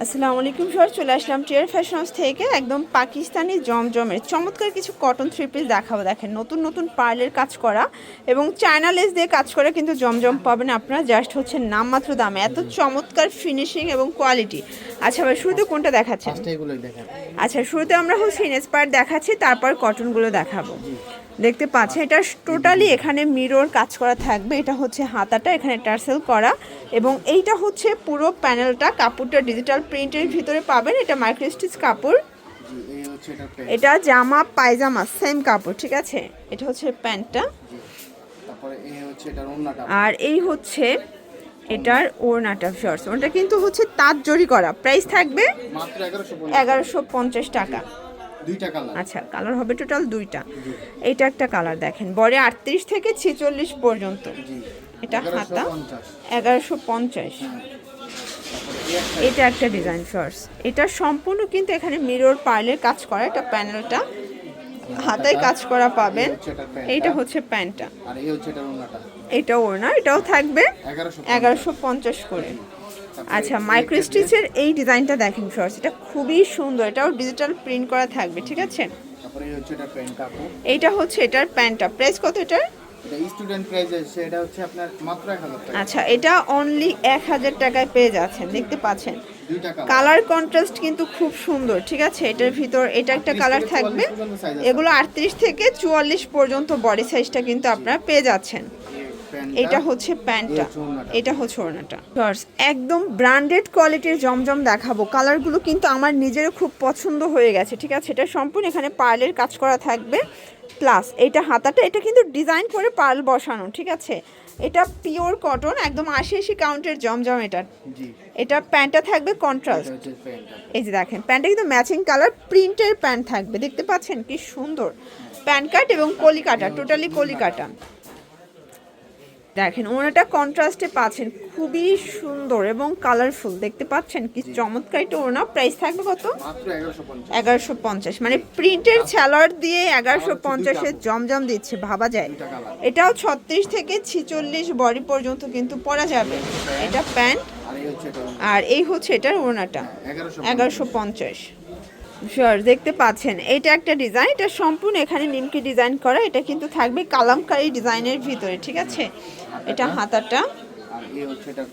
আসসালামু আলাইকুম সর, চলে আসলাম টিয়ার ফ্যাশন হাউস থেকে, একদম পাকিস্তানি জমজমের, চমৎকার কিছু কটন থ্রি পিস দেখাবো। দেখেন, নতুন নতুন পার্লের কাজ করা এবং চায়না লেস দিয়ে কাজ করা কিন্তু জমজম পাবেন আপনারা জাস্ট হচ্ছে নামমাত্র দামে। এত চমৎকার ফিনিশিং এবং কোয়ালিটি আচ্ছা ভাই শুরুতে কোনটা দেখাচ্ছেন? আচ্ছা শুরুতে আমরা হচ্ছে ইনস্পায়ার দেখাচ্ছি তারপর কটনগুলো দেখাবো। দেখতে পাচ্ছেন এটা টোটালি এখানে মিরর কাজ করা থাকবে এটা হচ্ছে হাতাটা এখানে টার্সেল করা এবং এইটা হচ্ছে পুরো প্যানেলটা কাপড়টা ডিজিটাল প্রিন্টের ভিতরে পাবেন এটা মাইক্রোস্টিচ কাপড়। এটা জামা পায়জামা সেম কাপড় ঠিক আছে? এটা হচ্ছে প্যান্টটা। আর এই হচ্ছে এটার ওড়নাটা শর্টস ওটা কিন্তু হচ্ছে তাঁত জরি করা। প্রাইস থাকবে এগারোশো পঞ্চাশ। টাকা। আচ্ছা কালার হবে টোটাল দুইটা। এইটা একটা কালার দেখেন। বরে আটত্রিশ থেকে ছেচল্লিশ পর্যন্ত। এটা হাতা এগারোশো পঞ্চাশ। একটা এটা একটা ডিজাইন শর্টস এটা সম্পূর্ণ কিন্তু এখানে মিরর পার্লের কাজ করা। এটা প্যানেলটা হাতায় কাজ করা পাবেন। এইটা হচ্ছে প্যান্টটা। আর এই হচ্ছে এটা ওড়না এটাও থাকবে 1150 এগারোশো পঞ্চাশ করে। আচ্ছা মাইক্রো স্টিচের এই ডিজাইনটা দেখেন শর্টস এটা খুবই সুন্দর। এটাও ডিজিটাল প্রিন্ট করা থাকবে ঠিক আছে? তারপরে এই হচ্ছে এটা প্যান্ট কাপড় এইটা হচ্ছে এটার প্যান্টটা। প্রাইস কত এটার? এটা স্টুডেন্ট প্রাইস আছে হচ্ছে আপনার মাত্র 1000 টাকা। আচ্ছা এটা অনলি এক হাজার টাকায় পেয়ে যাচ্ছেন দেখতে পাচ্ছেন। কালার কন্ট্রাস্ট কিন্তু খুব সুন্দর ঠিক আছে? এটার ভিতর এটা একটা কালার থাকবে। 44। এগুলো আটত্রিশ থেকে চুয়াল্লিশ পর্যন্ত বডি সাইজটা কিন্তু আপনারা পেয়ে যাচ্ছেন। এটা হচ্ছে প্যান্টটা। এটা হচ্ছে ওড়নাটা একদম ব্র্যান্ডেড কোয়ালিটির জমজম দেখাবো। কালারগুলো কিন্তু আমার নিজেরও খুব পছন্দ হয়ে গেছে ঠিক আছে? এটা সম্পূর্ণ এখানে পার্লের কাজ করা থাকবে। প্লাস এটা হাতাটা এটা কিন্তু ডিজাইন করে পাল বসানো ঠিক আছে? এটা পিওর কটন একদম আশি আশি কাউন্টের জমজম এটা। এটা প্যান্টটা থাকবে কন্ট্রাস্ট এই যে দেখেন প্যান্টটা কিন্তু ম্যাচিং কালার প্রিন্টের প্যান্ট থাকবে দেখতে পাচ্ছেন কি সুন্দর। প্যান্ট কাট এবং কলিকাটা টোটালি কলিকাটা। দেখেন ওনাটা কন্ট্রাস্টে পাচ্ছেন খুবই সুন্দর এবং কালারফুল দেখতে পাচ্ছেন কি চমৎকার এটা ওনা প্রাইস থাকবে কত? এগারোশো পঞ্চাশ। মানে প্রিন্টের ছ্যালার দিয়ে এগারোশো পঞ্চাশের জমজম দিচ্ছে ভাবা যায়। এটাও ছত্রিশ থেকে ছিচল্লিশ বডি পর্যন্ত কিন্তু পরা যাবে। এটা প্যান্ট আর এই হচ্ছে এটা আর এই হচ্ছে এটার ওনাটা এগারোশো পঞ্চাশ। শিওর দেখতে পাচ্ছেন এটা একটা ডিজাইন এটা সম্পূর্ণ এখানে নিমকি ডিজাইন করা এটা কিন্তু থাকবে কালামকারি ডিজাইনের ভিতরে ঠিক আছে? এটা হাতাটা।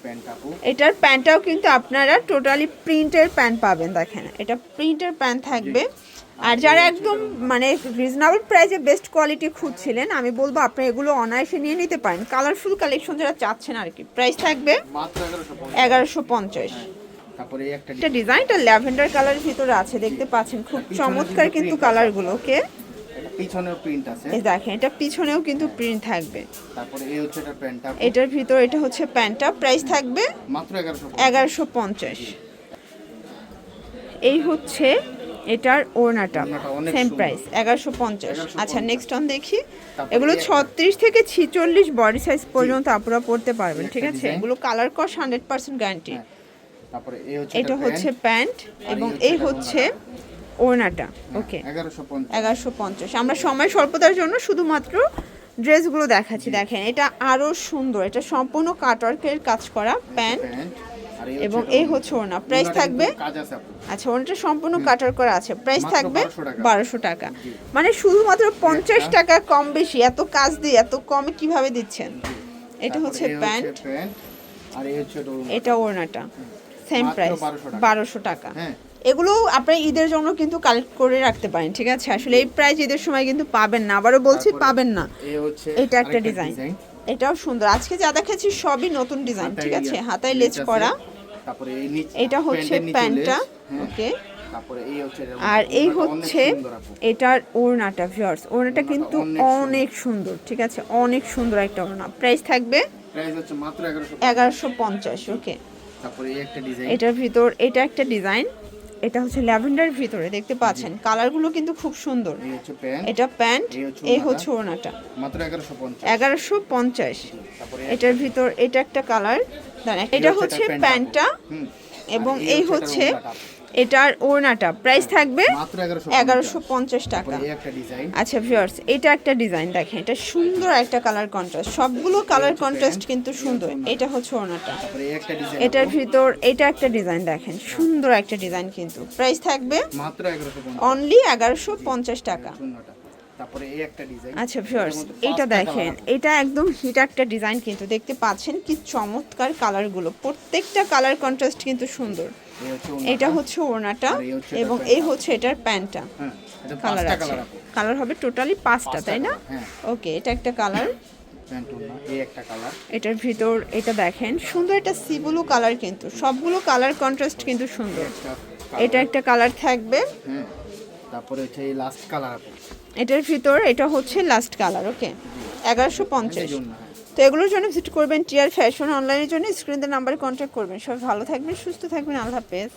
প্যান্ট কাপড় এটার প্যান্টটাও কিন্তু আপনারা টোটালি প্রিন্টের প্যান্ট পাবেন দেখেন। এটা প্রিন্টের প্যান্ট থাকবে। আর যারা একদম মানে রিজনেবল প্রাইসে বেস্ট কোয়ালিটি খুঁজছিলেন আমি বলব আপনি এগুলো অনায়াসে নিয়ে নিতে পারেন। কালারফুল কালেকশন যারা চাচ্ছেন আর কি প্রাইস থাকবে এগারোশো পঞ্চাশ। তারপরে একটা একটা ডিজাইনটা ল্যাভেন্ডার কালারের ভিতরে আছে দেখতে পাচ্ছেন। খুব চমৎকার কিন্তু কালারগুলো ওকে? পিছনেও প্রিন্ট আছে। এই দেখেন এটা পিছনেও কিন্তু প্রিন্ট থাকবে। তারপরে এই হচ্ছে এটা প্যান্ট এটার ভিতর এটা হচ্ছে প্যান্টটা প্রাইস থাকবে মাত্র 1150 এগারোশো পঞ্চাশ। এই হচ্ছে এটার ওড়নাটা সেম প্রাইস এগারোশো পঞ্চাশ। আচ্ছা নেক্সট অন দেখি। এগুলো ছত্রিশ থেকে ছিচল্লিশ বডি সাইজ পর্যন্ত আপনারা পড়তে পারবেন ঠিক আছে? এগুলো কালার কস হান্ড্রেড পার্সেন্ট গ্যারান্টি। তারপরে এই হচ্ছে এটা হচ্ছে প্যান্ট এবং এই হচ্ছে ওড়নাটা ওকে। এগারোশো পঞ্চাশ। আমরা সময় স্বল্পতার জন্য শুধুমাত্র ড্রেসগুলো দেখাচ্ছি দেখেন এটা আরও সুন্দর। এটা সম্পূর্ণ কাটওয়ার্কের কাজ করা প্যান্ট এবং এই হচ্ছে ওড়না। প্রাইস থাকবে আচ্ছা ওনাটা সম্পূর্ণ কাটার করা আছে। প্রাইস থাকবে বারোশো টাকা। মানে শুধুমাত্র পঞ্চাশ টাকা কম বেশি এত কাজ দিয়ে এত কমে কীভাবে দিচ্ছেন? এটা হচ্ছে প্যান্ট। এটা ওড়নাটা। সেম প্রাইস বারোশো টাকা। হ্যাঁ। এগুলো আপনার ঈদের জন্য কিন্তু কালেক্ট করে রাখতে পারেন ঠিক আছে? আসলে এই প্রাইস ঈদের সময় কিন্তু পাবেন না আবারও বলছি পাবেন না। এটা একটা ডিজাইন এটাও সুন্দর। আজকে যা দেখাচ্ছি সবই নতুন ডিজাইন ঠিক আছে? হাতায় লেজ করা। এটা হচ্ছে প্যান্টটা হ্যাঁ। ওকে। আর এই হচ্ছে এটার ওড়নাটা ভিউয়ার্স ওড়নাটা কিন্তু অনেক সুন্দর। ঠিক আছে? অনেক সুন্দর একটা ওড়না। প্রাইস থাকবে প্রাইস হচ্ছে মাত্র 1100 এগারোশো পঞ্চাশ ওকে। এটার ভিতর এটা একটা ডিজাইন এটা হচ্ছে ল্যাভেন্ডার ভিতরে দেখতে পাচ্ছেন। কালারগুলো কিন্তু খুব সুন্দর। এটা প্যান্ট এই হচ্ছে 1150 এগারোশো পঞ্চাশ। এটার ভিতর এটা একটা কালার। এটা হচ্ছে প্যান্টটা। এবং এই হচ্ছে। এটার ওড়নাটা প্রাইস থাকবে এগারোশো পঞ্চাশ। টাকা। আচ্ছা ভিওর্স এটা একটা ডিজাইন দেখেন এটা সুন্দর একটা কালার কন্ট্রাস্ট সবগুলো কালার কন্ট্রাস্ট কিন্তু সুন্দর। এটা হচ্ছে ওড়নাটা। এটার ভিতর এটা একটা ডিজাইন দেখেন সুন্দর একটা ডিজাইন কিন্তু। প্রাইস থাকবে অনলি এগারোশো পঞ্চাশ। টাকা। তারপরে এই একটা ডিজাইন আচ্ছা ভিউয়ার্স এটা দেখেন এটা একদম হিট একটা ডিজাইন কিন্তু দেখতে পাচ্ছেন কি চমৎকার কালারগুলো প্রত্যেকটা কালার কন্ট্রাস্ট কিন্তু সুন্দর। এটা হচ্ছে ওড়নাটা এবং এই হচ্ছে এটার প্যান্টটা হ্যাঁ কালার আছে। কালার হবে টোটালি পাঁচটা তাই না? হ্যাঁ। ওকে এটা একটা কালার এটার ভিতর এটা দেখেন সুন্দর একটা সি ব্লু কালার কিন্তু। সবগুলো কালার কন্ট্রাস্ট কিন্তু সুন্দর। এটা একটা কালার থাকবে। হ্যাঁ তারপরে হচ্ছে এই লাস্ট কালার এটার ভিতর এটা হচ্ছে লাস্ট কালার ওকে এগারোশো পঞ্চাশ। তো এগুলোর জন্য ভিজিট করবেন টিয়ার ফ্যাশন অনলাইনের জন্য। স্ক্রিনের নাম্বারে কন্ট্যাক্ট করবেন। সবাই ভালো থাকবেন, সুস্থ থাকবেন। আল্লাহ হাফেজ।